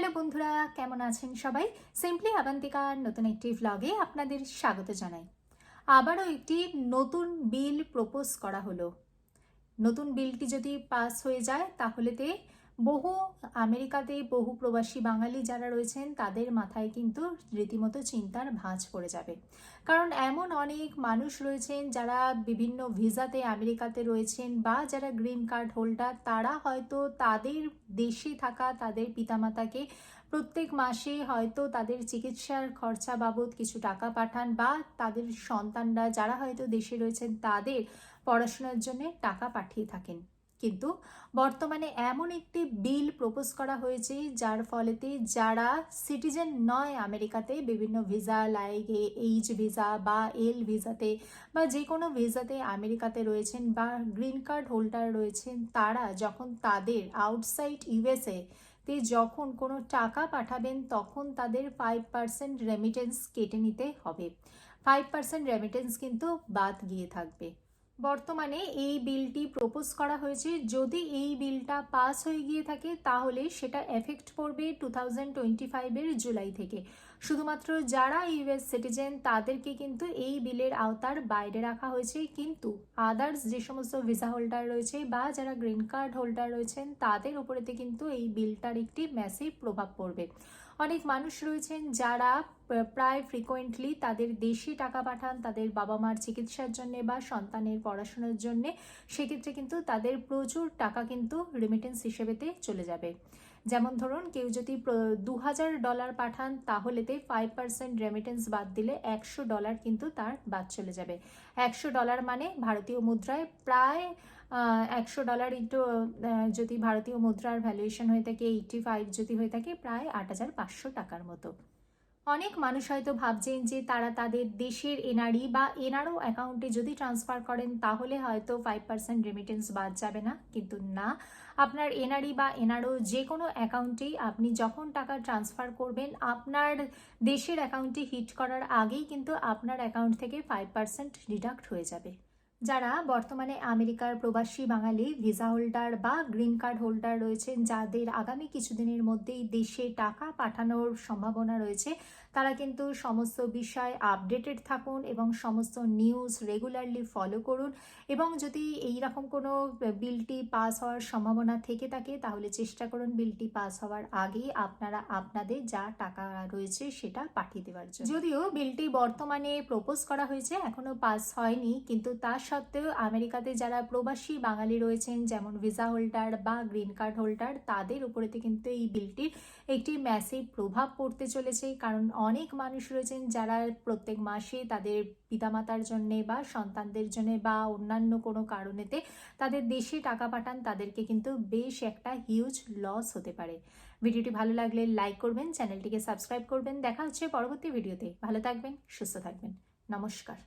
Hello বন্ধুরা, কেমন আছেন সবাই? সিম্পলি আবান্তিকার নতুন একটি ভ্লগে আপনাদের স্বাগত জানাই। আবারও একটি নতুন বিল প্রপোজ করা হলো। নতুন বিলটি যদি পাস হয়ে যায়, তাহলেতে বহু আমেরিকাতে বহু প্রবাসী বাঙালি যারা রয়েছেন, তাদের মাথায় কিন্তু রীতিমতো চিন্তার ভাঁজ পড়ে যাবে। কারণ এমন অনেক মানুষ রয়েছেন যারা বিভিন্ন ভিসাতে আমেরিকাতে রয়েছেন বা যারা গ্রিন কার্ড হোল্ডার, তারা হয়তো তাদের দেশে থাকা তাদের পিতামাতাকে প্রত্যেক মাসে হয়তো তাদের চিকিৎসার খরচা বাবদ কিছু টাকা পাঠান বা তাদের সন্তানরা যারা হয়তো দেশে রয়েছেন, তাদের পড়াশোনার জন্য টাকা পাঠিয়ে থাকেন। কিন্তু বর্তমানে এমন একটি বিল প্রপোজ করা হয়েছে, যার ফলেতে যারা সিটিজেন নয় আমেরিকাতে বিভিন্ন ভিসা লাইক এইচ ভিসা বা এল ভিসাতে বা যে কোনো ভিসাতে আমেরিকাতে রয়েছেন বা গ্রিন কার্ড হোল্ডার রয়েছেন, তারা যখন তাদের আউটসাইড ইউএসএ তে যখন কোনো টাকা পাঠাবেন, তখন তাদের ফাইভ পার্সেন্ট রেমিটেন্স কেটে নিতে হবে। ফাইভ পার্সেন্ট রেমিটেন্স কিন্তু বাদ গিয়ে থাকবে। বর্তমানে এই বিলটি প্রপোজ করা হয়েছে। যদি এই বিলটা পাস হয়ে গিয়ে থাকে, তাহলে সেটা এফেক্ট পড়বে টু থাউজেন্ড টোয়েন্টি ফাইভের জুলাই থেকে। শুধুমাত্র যারা ইউএস সিটিজেন, তাদেরকে কিন্তু এই বিলের আওতার বাইরে রাখা হয়েছে। কিন্তু আদার্স যে সমস্ত ভিসা হোল্ডার রয়েছে বা যারা গ্রিন কার্ড হোল্ডার রয়েছেন, তাদের উপরেতে কিন্তু এই বিলটার একটি ম্যাসিভ প্রভাব পড়বে। অনেক মানুষ রয়েছেন যারা প্রায় ফ্রিকোয়েন্টলি তাদের দেশে টাকা পাঠান, তাদের বাবা মার চিকিৎসার জন্য বা সন্তানের পড়াশোনার জন্য, সেক্ষেত্রে কিন্তু তাদের প্রচুর টাকা কিন্তু রেমিটেন্স হিসেবেতে চলে যাবে। যেমন ধরুন, কেউ যদি দু হাজার ডলার পাঠান তাহলেতে ফাইভ পার্সেন্ট রেমিটেন্স বাদ দিলে একশো ডলার কিন্তু তার বাদ চলে যাবে। একশো ডলার মানে ভারতীয় মুদ্রায় প্রায় একশো ডলার ইন্টু যদি ভারতীয় মুদ্রার ভ্যালুয়েশন হয়ে থাকে এইটটি ফাইভ যদি হয়ে থাকে, প্রায় আট হাজার পাঁচশো টাকার মতো। অনেক মানুষ হয়তো ভাবছেন যে তারা তাদের দেশের এনআরই বা এনআরও অ্যাকাউন্টে যদি ট্রান্সফার করেন, তাহলে হয়তো ফাইভ পার্সেন্ট রেমিটেন্স বাদ যাবে না। কিন্তু না, আপনার এনআরই বা এনআরও যে কোনো অ্যাকাউন্টেই আপনি যখন টাকা ট্রান্সফার করবেন, আপনার দেশের অ্যাকাউন্টে হিট করার আগেই কিন্তু আপনার অ্যাকাউন্ট থেকে ফাইভ পার্সেন্ট ডিডাক্ট হয়ে যাবে। যারা বর্তমানে আমেরিকার প্রবাসী বাঙালি, ভিসা হোল্ডার বা গ্রিন কার্ড হোল্ডার রয়েছেন, যাদের আগামী কিছুদিনের মধ্যেই দেশে টাকা পাঠানোর সম্ভাবনা রয়েছে, তারা কিন্তু সমস্ত বিষয় আপডেটেড থাকুন এবং সমস্ত নিউজ রেগুলারলি ফলো করুন এবং যদি এই রকম কোনো বিলটি পাস হওয়ার সম্ভাবনা থেকে থাকে, তাহলে চেষ্টা করুন বিলটি পাস হওয়ার আগেই আপনারা আপনাদের যা টাকা রয়েছে সেটা পাঠিয়ে দেওয়ার জন্য। যদিও বিলটি বর্তমানে প্রপোজ করা হয়েছে এখনও পাস হয়নি, কিন্তু তা সত্ত্বেও আমেরিকাতে যারা প্রবাসী বাঙালি রয়েছেন, যেমন ভিসা হোল্ডার বা গ্রিন কার্ড হোল্ডার, তাদের উপরেতে কিন্তু এই বিলটির একটি ম্যাসিভ প্রভাব পড়তে চলেছে। কারণ অনেক মানুষ রয়েছেন যারা প্রত্যেক মাসে তাদের পিতামাতার জন্যে বা সন্তানদের জন্য বা অন্যান্য কোনো কারণেতে তাদের দেশে টাকা পাঠান, তাদেরকে কিন্তু বেশ একটা হিউজ লস হতে পারে। ভিডিওটি ভালো লাগলে লাইক করবেন, চ্যানেলটিকে সাবস্ক্রাইব করবেন। দেখা হচ্ছে পরবর্তী ভিডিওতে। ভালো থাকবেন, সুস্থ থাকবেন। নমস্কার।